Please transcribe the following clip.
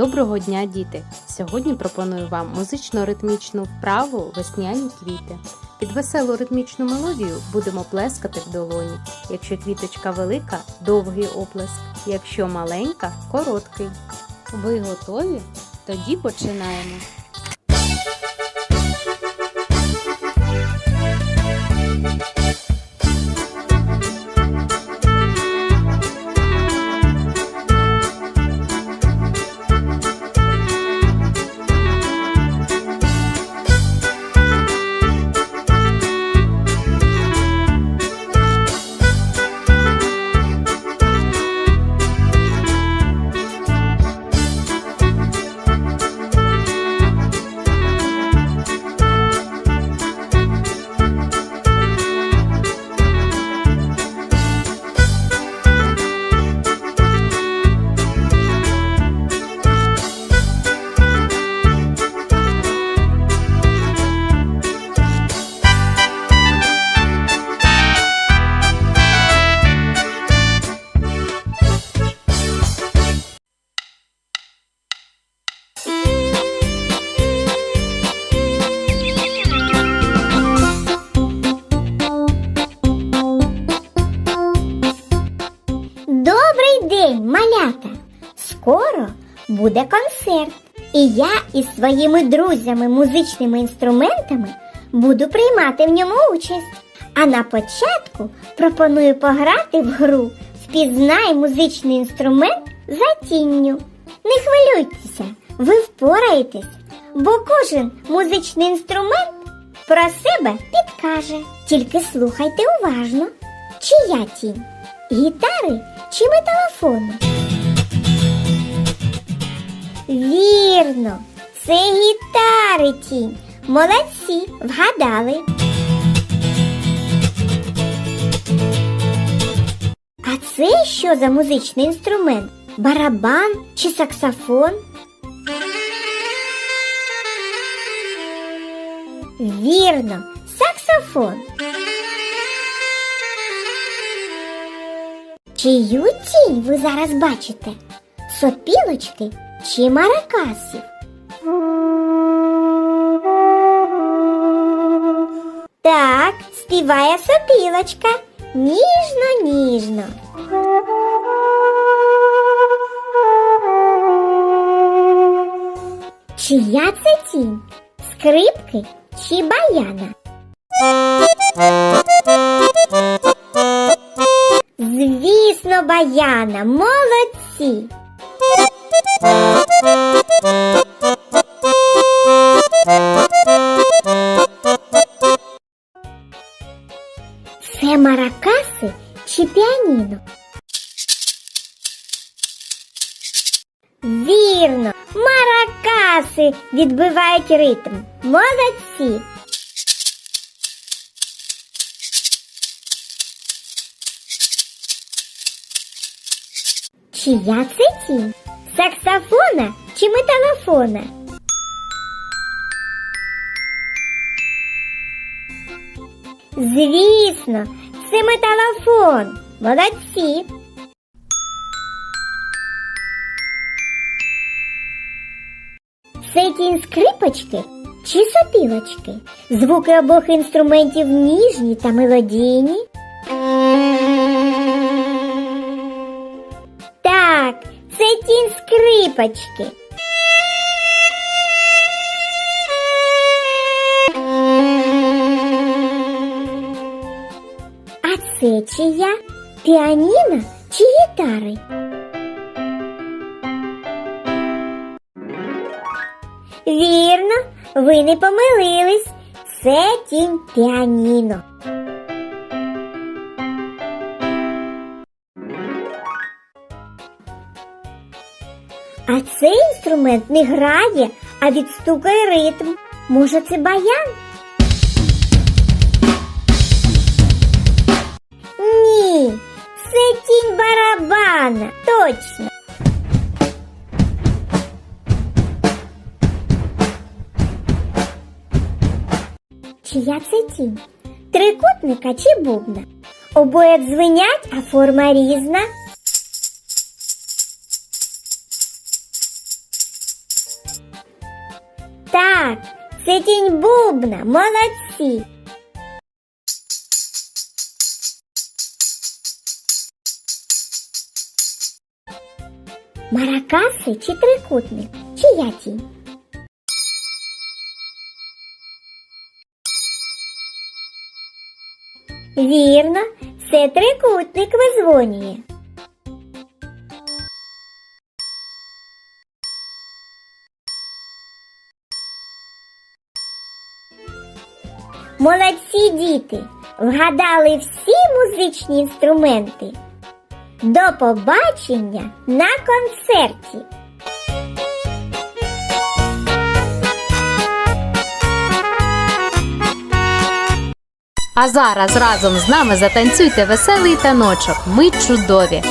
Доброго дня, діти! Сьогодні пропоную вам музично-ритмічну вправу весняні квіти. Під веселу ритмічну мелодію будемо плескати в долоні. Якщо квіточка велика, довгий оплеск, якщо маленька короткий. Ви готові? Тоді починаємо. Скоро буде концерт, і я із своїми друзями музичними інструментами буду приймати в ньому участь. А на початку пропоную пограти в гру Впізнай музичний інструмент за тінню. Не хвилюйтеся, ви впораєтесь, бо кожен музичний інструмент про себе підкаже. Тільки слухайте уважно, чия тінь гітари чи металофону? Вірно, це гітари тінь. Молодці, вгадали. А це що за музичний інструмент? Барабан чи саксофон? Вірно, саксофон. Чию тінь ви зараз бачите? Сопілочки чи маракасів? Так, співає сопілочка. Ніжно, ніжно. Чия це тінь? Скрипки чи баяна? Звісно, баяна, молодці. Це маракаси чи піаніно? Вірно, маракаси відбивають ритм. Молодці. Чия це тінь? Саксофона чи металофона? Звісно, це металофон. Молодці. Це тінь скрипочки чи сопілочки? Звуки обох інструментів ніжні та мелодійні. Це тінь скрипочки. А це чия? Піаніно чи гітари? Вірно, ви не помилились. Це тінь піаніно. А цей інструмент не грає, а відстукає ритм. Може, це баян? Ні, це тінь барабана. Точно. Чия це тінь? Трикутника чи бубна? Обоє дзвенять, а форма різна. Так, це тінь бубна, молодці. Маракаси чи трикутник? Чия тінь? Вірно, це трикутник визвонює. Молодці діти! Вгадали всі музичні інструменти. До побачення на концерті! А зараз разом з нами затанцюйте веселий таночок. Ми чудові!